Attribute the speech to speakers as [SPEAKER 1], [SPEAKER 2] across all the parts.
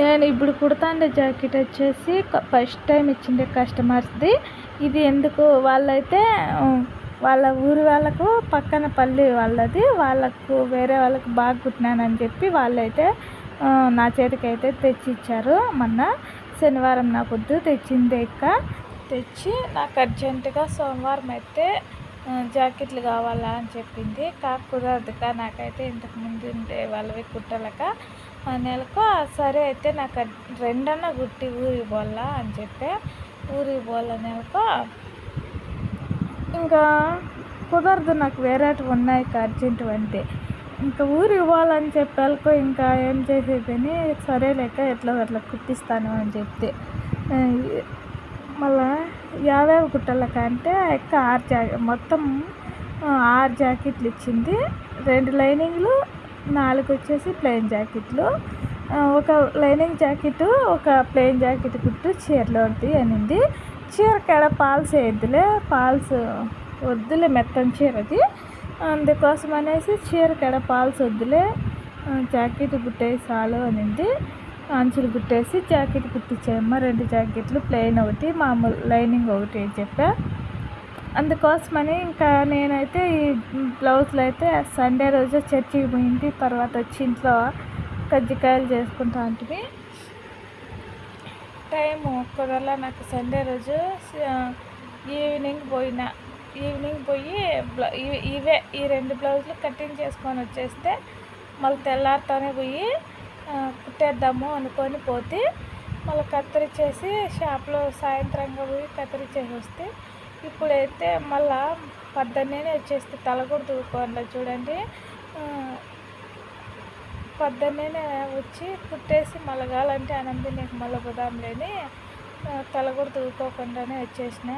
[SPEAKER 1] నేను ఇప్పుడు కుడతాండే జాకెట్ వచ్చేసి ఫస్ట్ టైం ఇచ్చిండే కస్టమర్స్ది ఇది ఎందుకు? వాళ్ళైతే వాళ్ళ ఊరి వాళ్ళకు పక్కన పల్లి వాళ్ళది. వాళ్ళకు వేరే వాళ్ళకు బాగా కుట్టినానని చెప్పి వాళ్ళైతే నా చేతికి అయితే తెచ్చి ఇచ్చారు మొన్న శనివారం నా పొద్దు తెచ్చింది ఇక్కడ తెచ్చి నాకు అర్జెంటుగా సోమవారం అయితే జాకెట్లు కావాలా అని చెప్పింది. కాక కుదరదుక నాకైతే ఇంతకు ముందు ఉండే వాళ్ళవి కుట్టలేక నెలకు సరే అయితే నాకు రెండన్నా కుట్టి ఊరికి పోవాలా అని చెప్పి ఊరికి పోవాల నెలకు. ఇంకా కుదరదు నాకు వేరేటివి ఉన్నాయి అర్జెంటు అంటే. ఇంకా ఊరికి పోవాలని చెప్పాలకో ఇంకా ఏం చేసేదని సరే లేక ఎట్లా అట్లా కుట్టిస్తాను అని చెప్తే. మళ్ళా యాభై కుట్టాలక ఆ యొక్క ఆరు జాకెట్ మొత్తం ఆరు జాకెట్లు ఇచ్చింది. రెండు లైనింగ్లు నాలుగు వచ్చేసి ప్లెయిన్ జాకెట్లు. ఒక లైనింగ్ జాకెట్ ఒక ప్లెయిన్ జాకెట్ కుట్టు చీరలోది అనింది. చీర కాడ పాల్స్ వేయద్దులే పాల్స్ వద్దులే మెత్తని చీర అది అందుకోసం అనేసి చీర కాడ పాల్స్ వద్దులే జాకెట్ కుట్టేసి చాలు అనింది. అంచులు కుట్టేసి జాకెట్ కుట్టించాయమ్మ రెండు జాకెట్లు ప్లెయిన్ ఒకటి మామూలు లైనింగ్ ఒకటి అని చెప్పా. అందుకోసమని ఇంకా నేనైతే ఈ బ్లౌజులు అయితే సండే రోజు చర్చికి పోయింది తర్వాత వచ్చి ఇంట్లో కజ్జికాయలు చేసుకుంటా ఉంటుంది టైం కుదరలా నాకు సండే రోజు ఈవినింగ్ పోయిన ఈవినింగ్ పోయి ఇవే ఈ రెండు బ్లౌజులు కటింగ్ చేసుకొని వచ్చేస్తే మళ్ళీ తెల్లారితోనే పోయి కుట్టేద్దాము అనుకొని పోతే మళ్ళీ కత్తిరించేసి షాప్లో సాయంత్రంగా పోయి కత్తిరించేసి వస్తే ఇప్పుడైతే మళ్ళా పొద్దున్నే వచ్చేస్తే తల కూడా దూకోండి చూడండి పొద్దున్నే వచ్చి కుట్టేసి మలగాలంటే అనంది నీకు మళ్ళీ పోదాంలేని తల కూడా దూకోకుండానే వచ్చేసిన.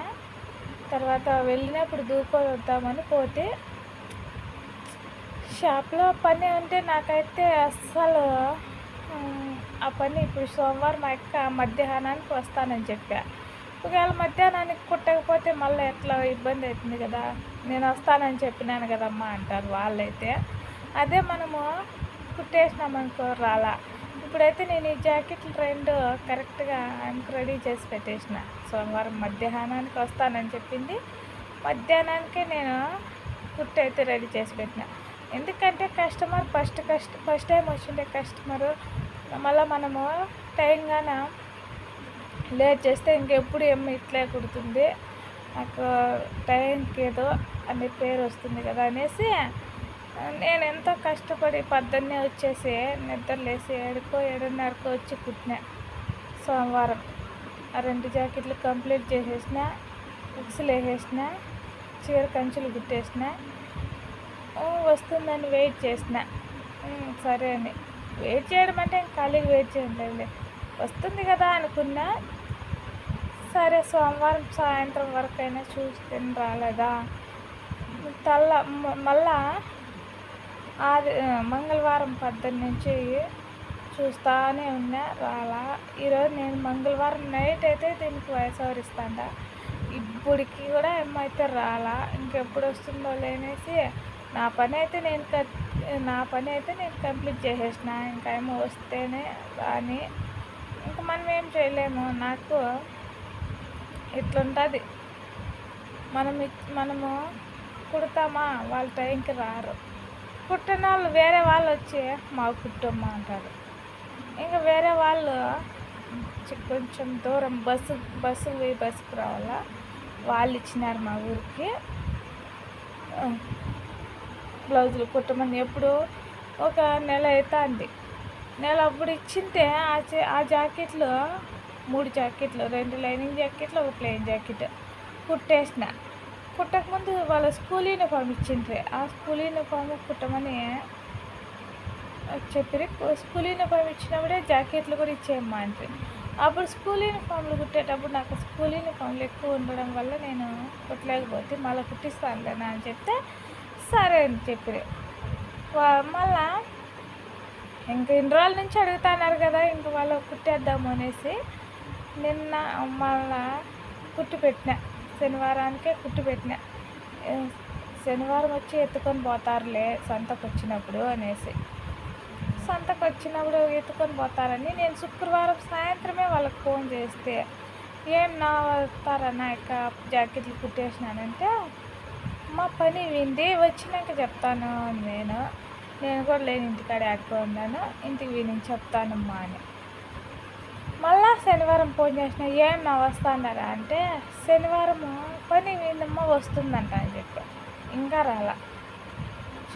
[SPEAKER 1] తర్వాత వెళ్ళినప్పుడు దూకొద్దామని పోతే షాప్లో పని ఉంటే నాకైతే అస్సలు పని ఇప్పుడు సోమవారం మా అక్క మధ్యాహ్నానికి వస్తానని చెప్పా. ఒకవేళ మధ్యాహ్నానికి కుట్టకపోతే మళ్ళీ ఎట్లా ఇబ్బంది అవుతుంది కదా? నేను వస్తానని చెప్పినాను కదమ్మా అంటారు వాళ్ళైతే. అదే మనము కుట్టేసినామనుకో రాలా. ఇప్పుడైతే నేను ఈ జాకెట్లు రెండు కరెక్ట్గా ఆయనకు రెడీ చేసి పెట్టేసిన. సోమవారం మధ్యాహ్నానికి వస్తానని చెప్పింది. మధ్యాహ్నానికే నేను కుట్టు అయితే రెడీ చేసి పెట్టిన. ఎందుకంటే కస్టమర్ ఫస్ట్ కస్ట్ ఫస్ట్ టైం వచ్చిండే కస్టమరు మళ్ళీ మనము టైంగాన లేట్ చేస్తే ఇంకెప్పుడు ఏమి ఇట్లే కుడుతుంది? నాకు టైంకి ఏదో అనే పేరు వస్తుంది కదా అనేసి నేను ఎంతో కష్టపడి పొద్దున్నే వచ్చేసి నిద్రలేసి ఏడుకో ఏడున్నరకో వచ్చి కుట్టినా సోమవారం. ఆ రెండు జాకెట్లు కంప్లీట్ చేసేసిన బుక్స్లు వేసేసిన చీర కంచులు కుట్టేసిన వస్తుందని వెయిట్ చేసిన. సరే అని. వెయిట్ చేయడం అంటే ఖాళీగా వెయిట్ చేయలేదు వస్తుంది కదా అనుకున్నా సరే సోమవారం సాయంత్రం వరకు అయినా చూస్తే రాలేదా? తల్ల మళ్ళా అది మంగళవారం పద్దెనిమిది నుంచి చూస్తానే ఉన్నా రాలా. ఈరోజు నేను మంగళవారం నైట్ అయితే దీనికి వయసు ఎవరిస్తాడా ఇప్పటికి కూడా ఏమైతే రాలా? ఇంకెప్పుడు వస్తుందో లేనేసి నా పని అయితే నేను నా పని అయితే నేను కంప్లీట్ చేసేసిన. ఇంకా ఏమో వస్తేనే రాని ఇంకా మనం ఏం చేయలేము. నాకు ఇట్లుంటుంది. మనం మనము కుడతామా వాళ్ళ టైంకి రారు. కుట్టిన వాళ్ళు వేరే వాళ్ళు వచ్చి మా కుట్టమ్మా అంటారు. ఇంకా వేరే వాళ్ళు కొంచెం దూరం బస్సు బస్సు పోయి బస్సుకు రావాలా? వాళ్ళు ఇచ్చినారు మా ఊరికి. బ్లౌజులు కుట్టమని ఎప్పుడు ఒక నెల అవుతుంది నెల అప్పుడు ఇచ్చింటే ఆ ఆ జాకెట్లు మూడు జాకెట్లు రెండు లైనింగ్ జాకెట్లు ఒక ప్లెయిన్ జాకెట్ కుట్టేసిన. కుట్టకముందు వాళ్ళ స్కూల్ యూనిఫామ్ ఇచ్చిండ్రి ఆ స్కూల్ యూనిఫామ్ కుట్టమని చెప్పి స్కూల్ యూనిఫామ్ ఇచ్చినప్పుడే జాకెట్లు కూడా ఇచ్చేయమ్మా అంటే అప్పుడు స్కూల్ యూనిఫామ్లు కుట్టేటప్పుడు నాకు స్కూల్ యూనిఫామ్లు ఎక్కువ ఉండడం వల్ల నేను కుట్టలేకపోతే మళ్ళీ కుట్టిస్తానులేనా అని చెప్తే సరే అని చెప్పి మళ్ళా ఇంక ఇన్ని రోజుల నుంచి అడుగుతున్నారు కదా ఇంక వాళ్ళు కుట్టేద్దాము అనేసి నిన్న మళ్ళా కుట్టి పెట్టిన. శనివారానికే కుట్టి పెట్టిన. శనివారం వచ్చి ఎత్తుకొని పోతారులే సంతకు వచ్చినప్పుడు అనేసి. సంతకు వచ్చినప్పుడు ఎత్తుకొని పోతారని నేను శుక్రవారం సాయంత్రమే వాళ్ళకి ఫోన్ చేస్తే ఏం నా వస్తారన్నా ఇక జాకెట్లు కుట్టేసినానంటే అమ్మా పని వింది వచ్చినాక చెప్తాను నేను? నేను కూడా లేని ఇంటికాడ ఆడుకున్నాను ఇంటికి విని చెప్తానమ్మా అని. మళ్ళా శనివారం ఫోన్ చేసిన ఏం నా అంటే శనివారం పని విందమ్మ వస్తుందంట అని చెప్పి. ఇంకా రాలా.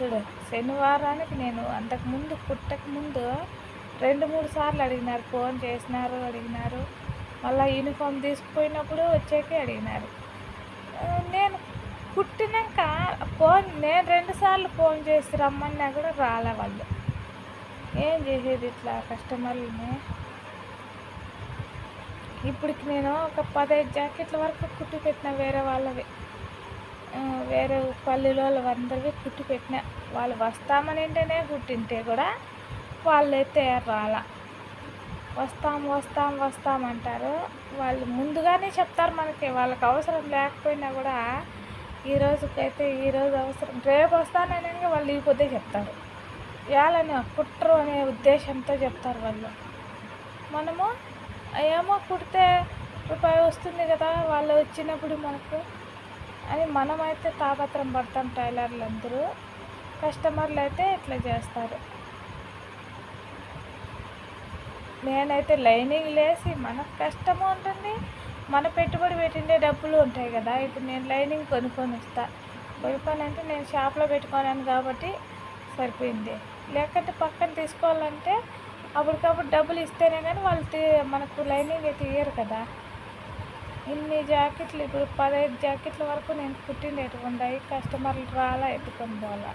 [SPEAKER 1] చూడు శనివారానికి నేను అంతకుముందు పుట్టక ముందు రెండు మూడు సార్లు అడిగినారు. ఫోన్ చేసినారు అడిగినారు. మళ్ళీ యూనిఫామ్ తీసుకుపోయినప్పుడు వచ్చాకే అడిగినారు. నేను పుట్టినాక ఫోన్ నేను రెండుసార్లు ఫోన్ చేసి రమ్మన్నా కూడా రాలే వాళ్ళు. ఏం చేసేది ఇట్లా కస్టమర్లని? ఇప్పటికి నేను ఒక పదహైదు జాకెట్ల వరకు కుట్టి పెట్టిన వేరే వాళ్ళవి. వేరే పల్లెలో వాళ్ళందరివి కుట్టి పెట్టిన. వాళ్ళు వస్తామని అంటేనే కుట్టింటే కూడా వాళ్ళైతే రాలా. వస్తాం వస్తాం వస్తాం అంటారు. వాళ్ళు ముందుగానే చెప్తారు మనకి. వాళ్ళకి అవసరం లేకపోయినా కూడా ఈ రోజుకైతే ఈ రోజు అవసరం. రేపు వస్తానని వాళ్ళు ఈ చెప్తారు. ఇవ్వాలని కుట్రు అనే ఉద్దేశంతో చెప్తారు వాళ్ళు. మనము ఏమో కుడితే రూపాయి వస్తుంది కదా వాళ్ళు వచ్చినప్పుడు మనకు అని మనమైతే తాపత్రం పడతాం టైలర్లు అందరూ. కస్టమర్లు అయితే ఇట్లా చేస్తారు. నేనైతే లైనింగ్ లేసి మనకు కష్టము ఉంటుంది మన పెట్టుబడి పెట్టిండే డబ్బులు ఉంటాయి కదా. ఇప్పుడు నేను లైనింగ్ కొనుక్కొని ఇస్తా కొనుక్కొని అంటే నేను షాప్లో పెట్టుకున్నాను కాబట్టి సరిపోయింది. లేకపోతే పక్కన తీసుకోవాలంటే అప్పటికప్పుడు డబ్బులు ఇస్తేనే కానీ వాళ్ళు తీ- మనకు లైనింగ్ అయితే ఇయ్యరు కదా. ఇన్ని జాకెట్లు ఇప్పుడు పదహైదు జాకెట్ల వరకు నేను కుట్టిండేటి ఉన్నాయి కస్టమర్లు రాలా ఎత్తుకొని పోవాలా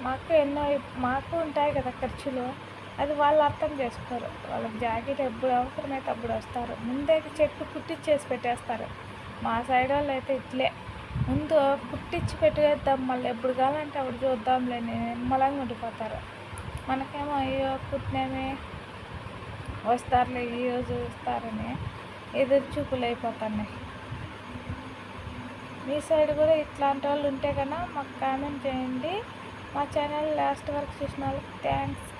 [SPEAKER 1] మాకు ఎన్నో మాకు ఉంటాయి కదా ఖర్చులు. అది వాళ్ళు అర్థం చేసుకోరు. వాళ్ళకి జాకెట్ ఎప్పుడు అవసరమైతే అప్పుడు వస్తారు. ముందే చెట్టు కుట్టించేసి పెట్టేస్తారు. మా సైడ్ వాళ్ళు అయితే ఇట్లే. ముందు కుట్టించి పెట్టేద్దాం మళ్ళీ ఎప్పుడు కావాలంటే అప్పుడు చూద్దాంలే నిమ్మలంగా ఉండిపోతారు. మనకేమో అయ్యో కుట్టినేమే వస్తారులే ఈ రోజు వస్తారని ఎదురు చూపులు మీ సైడ్ కూడా ఇట్లాంటి వాళ్ళు ఉంటే కన్నా మాకు కామెంట్ చేయండి. మా ఛానల్ లాస్ట్ వరకు చూసిన వాళ్ళకి thanks.